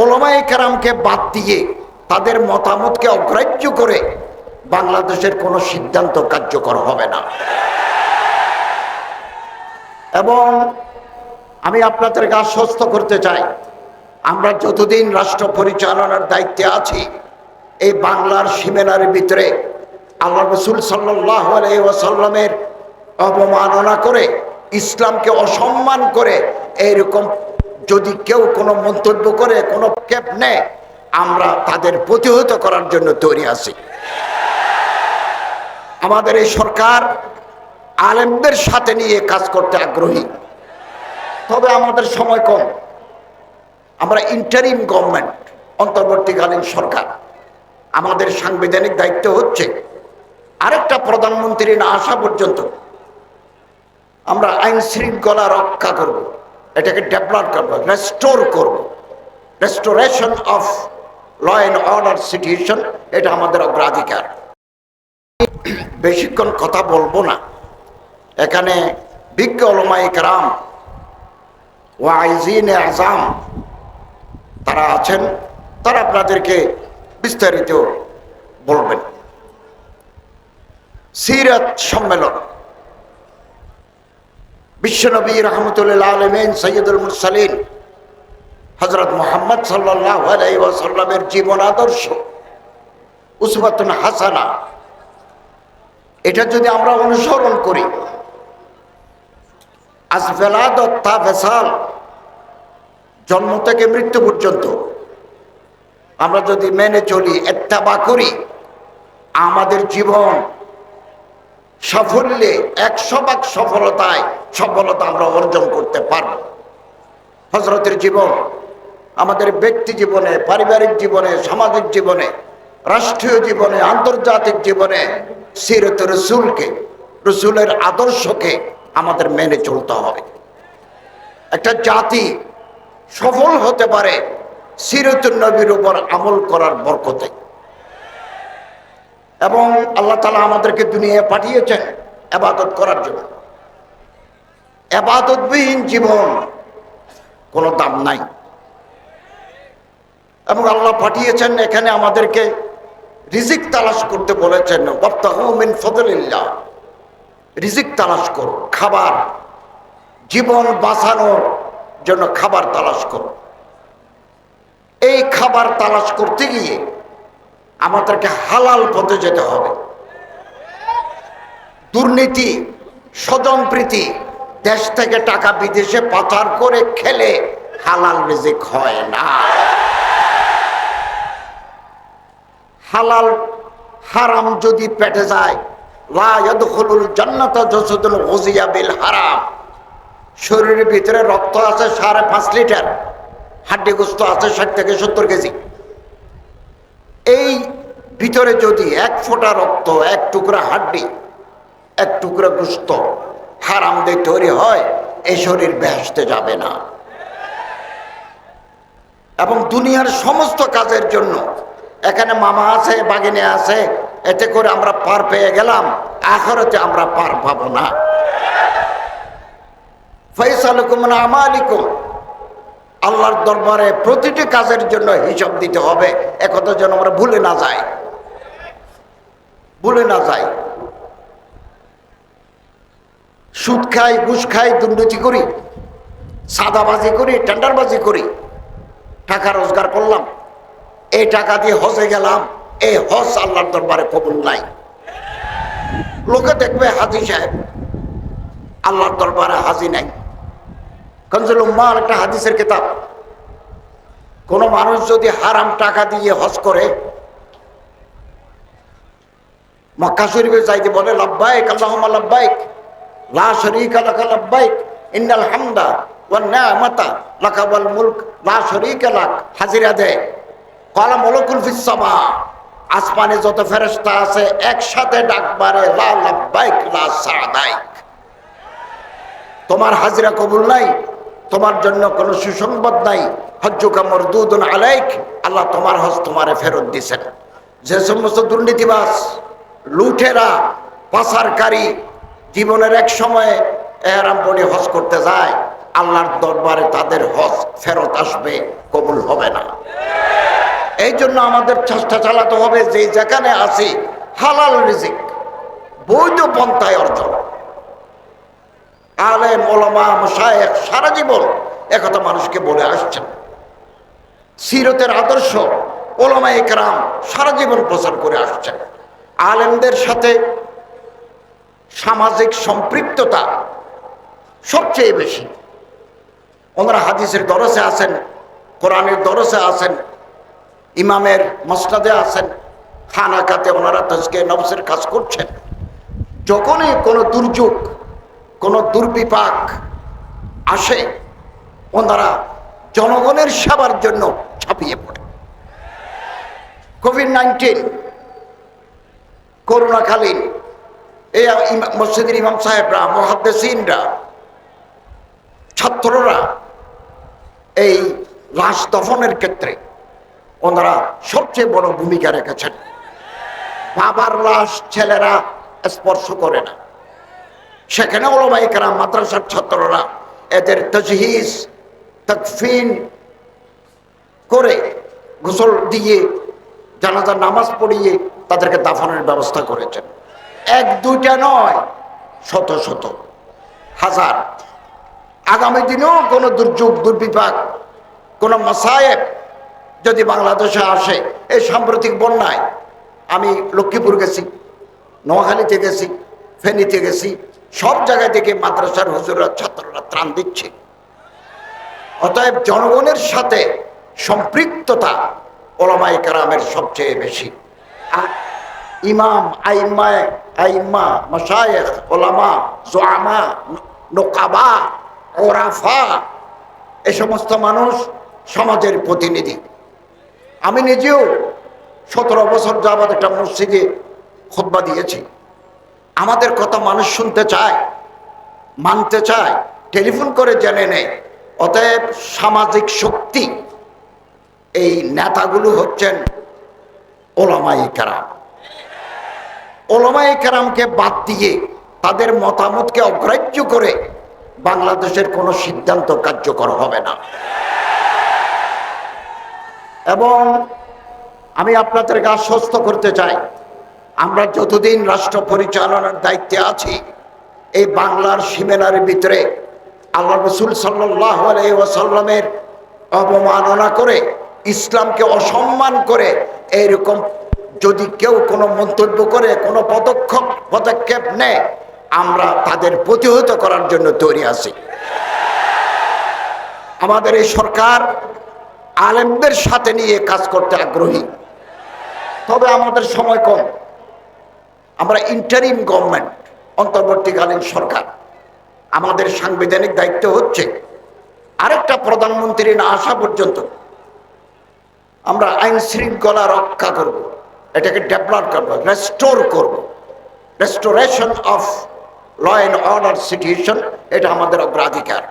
ওলমাই কারামকে বাদ দিয়ে তাদের মতামতকে অগ্রাহ্য করে বাংলাদেশের কোনো সিদ্ধান্ত কার্যকর হবে না। এবং আমি আপনাদেরকে আশ্বস্ত করতে চাই। আমরা যতদিন রাষ্ট্র পরিচালনার দায়িত্বে আছি, এই বাংলার সীমানার ভিতরে আল্লাহ রসুল সাল্লাহ ওয়াসাল্লামের অবমাননা করে, ইসলামকে অসম্মান করে, এইরকম যদি কেউ কোনো মন্তব্য করে, কোনো ক্যাপ নেয়, আমরা তাদের প্রতিহত করার জন্য তৈরি আছি। আমাদের এই সরকার আলেমদের সাথে নিয়ে কাজ করতে আগ্রহী। তবে আমাদের সময় কম। আমরা ইন্টারিম গভর্নমেন্ট অন্তর্বর্তীকালীন সরকার। আমাদের সাংবিধানিক দায়িত্ব হচ্ছে আরেকটা প্রধানমন্ত্রী না আসা পর্যন্ত আমরা আইন শৃঙ্খলা রক্ষা করব। এটাকে ডেভেলপ করব রেস্টোর করব। Restoration of law and order situation এটা আমাদের অগ্রাধিকার। বেশিক্ষণ কথা বলব না। এখানে বিজ্ঞ অলমাই কারাম ওয়াইজিন আজাম তারা আছেন, তারা আপনাদেরকে বিস্তারিত বলবেন। সিরাত সম্মেলন। বিশ্বনবী রহমতুল্লাহ আলমেন সৈয়দুল মুরসালিন হজরত মোহাম্মদ সাল্লাহ জীবন আদর্শ উসবাতুন হাসানা। এটা যদি আমরা অনুসরণ করি তা ফেসাল জন্ম থেকে মৃত্যু পর্যন্ত আমরা যদি মেনে চলি, এত্তাবা করি, আমাদের জীবন সাফল্যে একশো ভাগ সফলতায় সফলতা আমরা অর্জন করতে পারব। হজরতের জীবন, আমাদের ব্যক্তি জীবনে, পারিবারিক জীবনে, সামাজিক জীবনে, রাষ্ট্রীয় জীবনে, আন্তর্জাতিক জীবনে সিরত রসুলকে, রসুলের আদর্শকে আমাদের মেনে চলতে হবে। একটা জাতি সফল হতে পারে সিরতুল নবীর উপর আমল করার বরকতে। এবং আল্লাহ তালা আমাদেরকে দুনিয়ায় পাঠিয়েছেন আবাদত করার জন্য। আবাদতবিহীন জীবন কোনো দাম নাই। এবং আল্লাহ পাঠিয়েছেন, এখানে আমাদেরকে রিজিক তালাশ করতে বলেছেন মিন ফদলিল্লাহ। রিজিক তালাশ করো, খাবার, জীবন বাঁচানোর জন্য খাবার তালাশ করো। এই খাবার তালাশ করতে গিয়ে আমাদেরকে হালাল পথে যেতে হবে। দুর্নীতি স্বজনপ্রীতি দেশ থেকে টাকা বিদেশে পাচার করে খেলে হালাল রিজিক হয় না। হালাল হারাম যদি পেটে যায় হারাম। শরীরের ভিতরে রক্ত আছে সাড়ে পাঁচ লিটার, হাড্ডি গোস্ত আছে ষাট থেকে সত্তর কেজি। এই ভিতরে যদি এক ফোঁটা রক্ত, এক টুকরা হাড্ডি, এক টুকরা গুস্ত হারাম দিয়ে তৈরি হয়, এই শরীর বেহেসতে যাবে না। এবং দুনিয়ার সমস্ত কাজের জন্য, এখানে মামা আছে, বাগিনে আছে, এতে করে আমরা পার পেয়ে গেলাম, আখরতে আমরা পার পাবো না। ফৈসালুকুম আমালিকুম আল্লাহর দরবারে প্রতিটি কাজের জন্য হিসাব দিতে হবে। একথা যেন আমরা ভুলে না যাই। ভুলে না যাই। সুদ খাই, ঘুষ খাই, দুর্নীতি করি, সাদাবাজি করি, টেন্ডারবাজি করি, টাকা রোজগার করলাম, এই টাকা দিয়ে হজে গেলাম, এই হজ আল্লাহর দরবারে কবুল নাই। লোকে দেখবে হাজি সাহেব, আল্লাহর দরবারে হাজি নাই। কনজুল উম্মার একটা হাদিসের কিতাব। কোন মানুষ যদি হারাম টাকা দিয়ে হজ করে, মক্কা শরীফে যাইতে বলে লাভবাইক আল্লাহুম্মা লাভবাইক লা শরীকা লাকা লাভবাইক ইন্নাল হামদা মুলক, লা আসমানে যত ফেরেশতা আছে, একসাথে ডাক মারে, লা লা তোমার হাজিরা কবুল নাই? তোমার জন্য কোনো সুসংবাদ নাই। হজ্জুকা মরদুদুন আলাইক, আল্লাহ তোমার হজ তোমারে ফেরত দিছেন। যে সমস্ত দুর্নীতিবাস লুঠেরা পাচারকারী জীবনের এক সময়ে এহরাম পড়ে হজ করতে যায়, আল্লাহর দরবারে তাদের হজ ফেরত আসবে, কবুল হবে না। এই জন্য আমাদের চেষ্টা চালাতে হবে যে যেখানে আছি, হালাল রিজিক, বৈধ পন্থায় অর্জন। আলেম ওলামা মুসায়েক সারা জীবন একথা মানুষকে বলে আসছেন। সিরতের আদর্শ ওলামা একরাম সারা জীবন প্রচার করে আসছেন। আলেমদের সাথে সামাজিক সম্পৃক্ততা সবচেয়ে বেশি। ওনারা হাদিসের দরসে আছেন, কোরআনের দরসে আছেন, ইমামের মসনাদে আছেন, খানাকাতে ওনারা তজকে নবসের কাজ করছেন। যখনই কোনো দুর্যোগ কোনো দুর্বিপাক আসে, ওনারা জনগণের সেবার জন্য ছাপিয়ে পড়ে। কোভিড নাইন্টিন, করোনাকালীন, এই মসজিদের ইমাম সাহেবরা, মহাদ্দেসিনরা, ছাত্ররা এই লাশ দফনের ক্ষেত্রে ওনারা সবচেয়ে বড় ভূমিকা রেখেছেন। বাবার লাশ ছেলেরা স্পর্শ করে না। সেখানে ওলমাইকারা মাদ্রাসার ছাত্ররা এদের তজহিজ, তকফিন করে গোসল দিয়ে জানাজার নামাজ পড়িয়ে তাদেরকে দাফনের ব্যবস্থা করেছেন। এক, দুইটা নয়, শত শত, হাজার। আগামী দিনেও কোনো দুর্যোগ, দুর্বিপাক, কোনো মাসায়েব যদি বাংলাদেশে আসে, এই সাম্প্রতিক বন্যায় আমি লক্ষ্মীপুর গেছি, নোয়াখালীতে গেছি, ফেনীতে গেছি সব জায়গা থেকে মাদ্রাসার হুজুররা ছাত্ররা ত্রাণ দিচ্ছে। অতএব জনগণের সাথে সম্পৃক্ততা ওলামাই কারামের সবচেয়ে বেশি। ইমাম আইমায় আইমা, মশায়েখ, ওলামা, জোয়ামা, নোকাবা, ওরাফা, এ সমস্ত মানুষ সমাজের প্রতিনিধি। আমি নিজেও সতেরো বছর যাবৎ একটা মসজিদে খোদবা দিয়েছি। আমাদের কথা মানুষ শুনতে চায়, মানতে চায়, টেলিফোন করে জেনে নেয়। অতএব সামাজিক শক্তি, এই নেতাগুলো হচ্ছেন ওলামাই কারাম। ওলামাই কারামকে বাদ দিয়ে তাদের মতামতকে অগ্রাহ্য করে বাংলাদেশের কোনো সিদ্ধান্ত কার্যকর হবে না। এবং আমি আপনাদেরকে আশ্বস্ত করতে চাই। আমরা যতদিন রাষ্ট্র পরিচালনার দায়িত্বে আছি, এই বাংলার সীমেনার ভিতরে আল্লাহ রসুল সাল্লাহ অবমাননা করে, ইসলামকে অসম্মান করে, এইরকম যদি কেউ কোনো মন্তব্য করে, কোনো পদক্ষেপ পদক্ষেপ নেয়, আমরা তাদের প্রতিহত করার জন্য তৈরি আছি। আমাদের এই সরকার আলেমদের সাথে নিয়ে কাজ করতে আগ্রহী। তবে আমাদের সময় কম। আমরা ইন্টারিম গভর্নমেন্ট অন্তর্বর্তীকালীন সরকার। আমাদের সাংবিধানিক দায়িত্ব হচ্ছে আরেকটা প্রধানমন্ত্রী না আসা পর্যন্ত আমরা আইন শৃঙ্খলা রক্ষা করব, এটাকে ডেভেলপ করব রেস্টোর করব। Restoration of law and order situation এটা আমাদের অগ্রাধিকার।